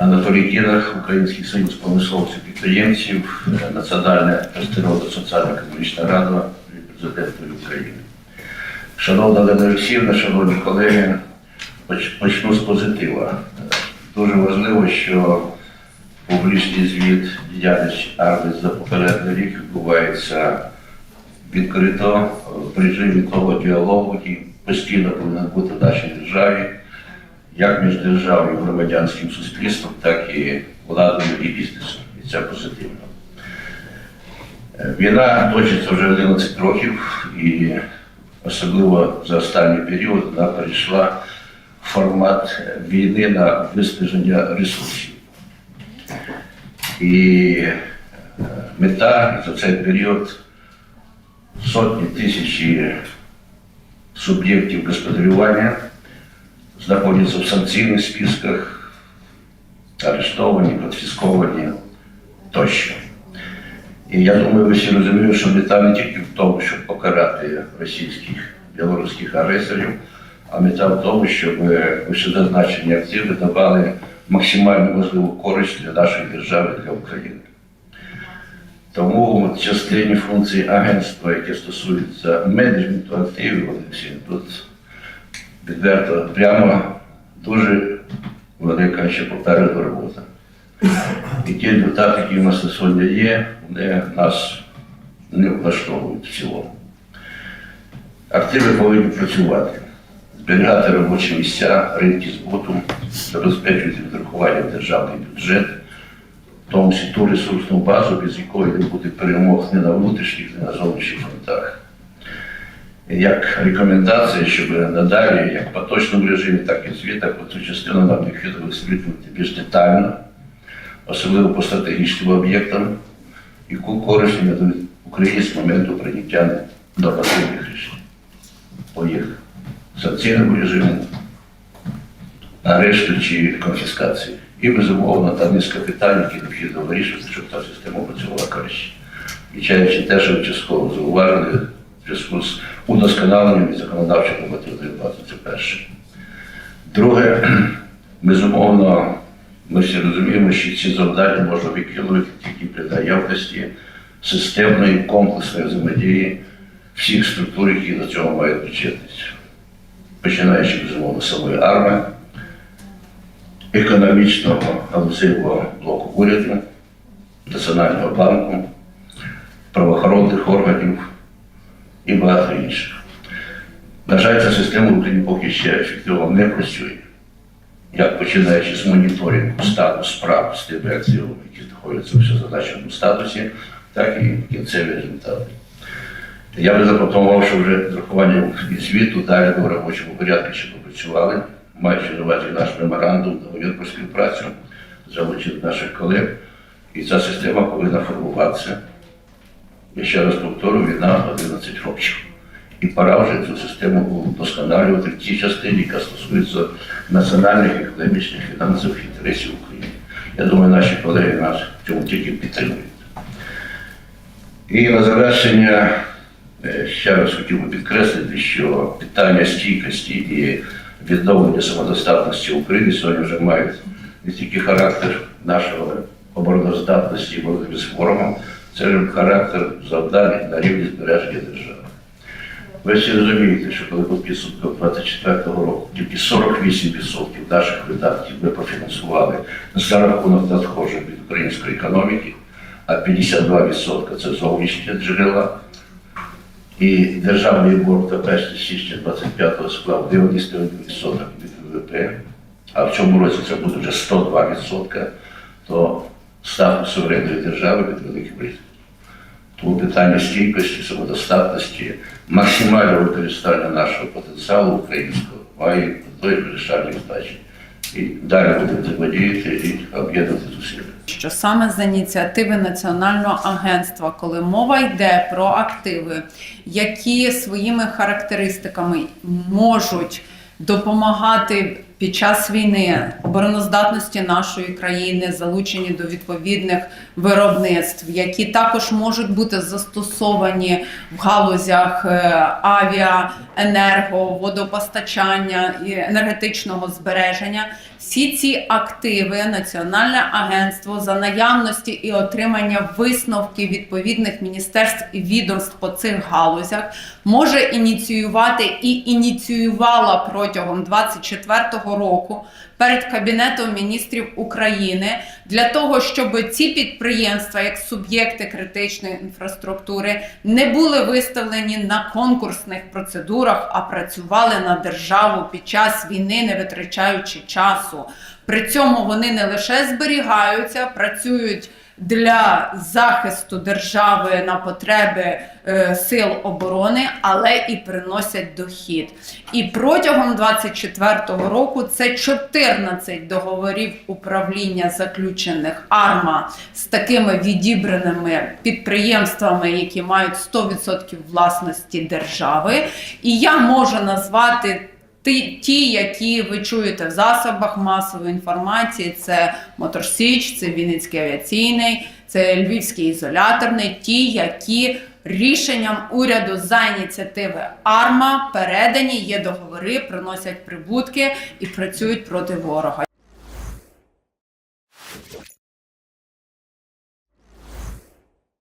Анатолій Кірах, Український союз промисловців підприємців, е, Національна природо соціально-економічна рада при президентові України. Шановна Олена Олексіївна, шановні колеги, почну з позитива. Дуже важливо, що публічний звіт діяльності армії за попередній рік відбувається відкрито в режимі того діалогу, який постійно повинен бути в нашій державі, як між державою громадянським суспільством, так і владою і бізнесом. І це позитивно. Е, Війна точиться вже 11 років, і особливо за останній період вона перейшла в формат війни на виснаження ресурсів. І е, мета за цей період сотні тисячі суб'єктів господарювання знаходяться в санкційних списках, арештовані, конфісковані тощо. І я думаю, ви всі розумієте, що мета не тільки в тому, щоб покарати російських білоруських агресорів, а мета в тому, щоб вищезазначені активи давали максимально можливу користь для нашої держави, для України. Тому частині функції агентства, яке стосується менеджменту активів, вони всі тут відверто прямо дуже велика ще попереду робота. І ті результати, які в нас на сьогодні є, вони нас не влаштовують в цілому. Активи повинні працювати, зберігати робочі місця, ринки збуту, забезпечувати відрахування державний бюджет, в тому числі ту ресурсну базу, без якої не буде перемог ні на внутрішніх, ні на зовнішніх фронтах. Як рекомендація, щоб надалі, як в поточному режимі, так і в звітах, цю частину нам необхідно висвітлювати більш детально, особливо по стратегічним об'єктам, яку користь вони дають Україні з моменту прийняття нормативних рішень по їх санкційному режиму, арешту чи конфіскації. І, безумовно, там низка питань, які необхідно вирішувати, щоб та система працювала краще. Включаючи те, що частково зауважили зв'язку з удосконаленням і законодавчої нормативної бази. Це перше. Друге, безумовно, ми всі розуміємо, що ці завдання можна виконувати тільки при наявності системної комплексної взаємодії всіх структур, які до цього мають причетність. Починаючи, безумовно, самої армії, економічного галузевого блоку уряду, Національного банку, правоохоронних органів і багато інших. На жаль, ця система в Україні поки ще ефективно не працює. Як починаючи з моніторингу стану справ з активами, які знаходяться в задачному статусі, так і кінцеві результати. Я би запропонував, що вже з рахуванням і звіту далі до робочому порядку ще попрацювали, маючи на увазі наш меморандум, договір про співпрацю, залучили наших колег, і ця система повинна формуватися. Я ще раз повторю, війна 11 років. І пора вже цю систему вдосконалювати в тій частині, яка стосується національних, економічних, фінансових інтересів України. Я думаю, наші колеги нас в цьому тільки підтримують. І на завершення е, ще раз хотів би підкреслити, що питання стійкості і відновлення самодостатності України сьогодні вже мають не тільки характер нашого обороноздатності і боротьби з ворогом, це характер завдань на рівні збереження держави. Ви всі розумієте, що коли по підсумках 24-го року тільки 48% наших видатків ми профінансували за рахунок надходжень від української економіки, а 52% це зовнішні джерела. І державний борг та січня 25-го склав 91% від ВВП, а в цьому році це буде вже 102%, то статус суверенної держави від Великої Британії. Тому питання стійкості, самодостатності, максимального використання нашого потенціалу українського має той вирішальний значення. І далі будемо взаємодіяти і об'єднувати зусилля. що саме за ініціативи Національного агентства, коли мова йде про активи, які своїми характеристиками можуть допомагати під час війни обороноздатності нашої країни, залучені до відповідних виробництв, які також можуть бути застосовані в галузях е, авіа, енерго, водопостачання і енергетичного збереження. Всі ці активи Національне агентство за наявності і отримання висновків відповідних міністерств і відомств по цих галузях може ініціювати і ініціювала протягом 2024 року перед Кабінетом міністрів України для того, щоб ці підприємства, як суб'єкти критичної інфраструктури, не були виставлені на конкурсних процедурах, а працювали на державу під час війни, не витрачаючи часу. При цьому вони не лише зберігаються, працюють для захисту держави на потреби е, сил оборони, але і приносять дохід. І протягом 24-го року це 14 договорів управління заключених АРМА з такими відібраними підприємствами, які мають 100% власності держави. І я можу назвати ті, які ви чуєте в засобах масової інформації, це Моторсіч, це Вінницький авіаційний, це Львівський ізоляторний, ті, які рішенням уряду за ініціативи АРМА передані, є договори, приносять прибутки і працюють проти ворога.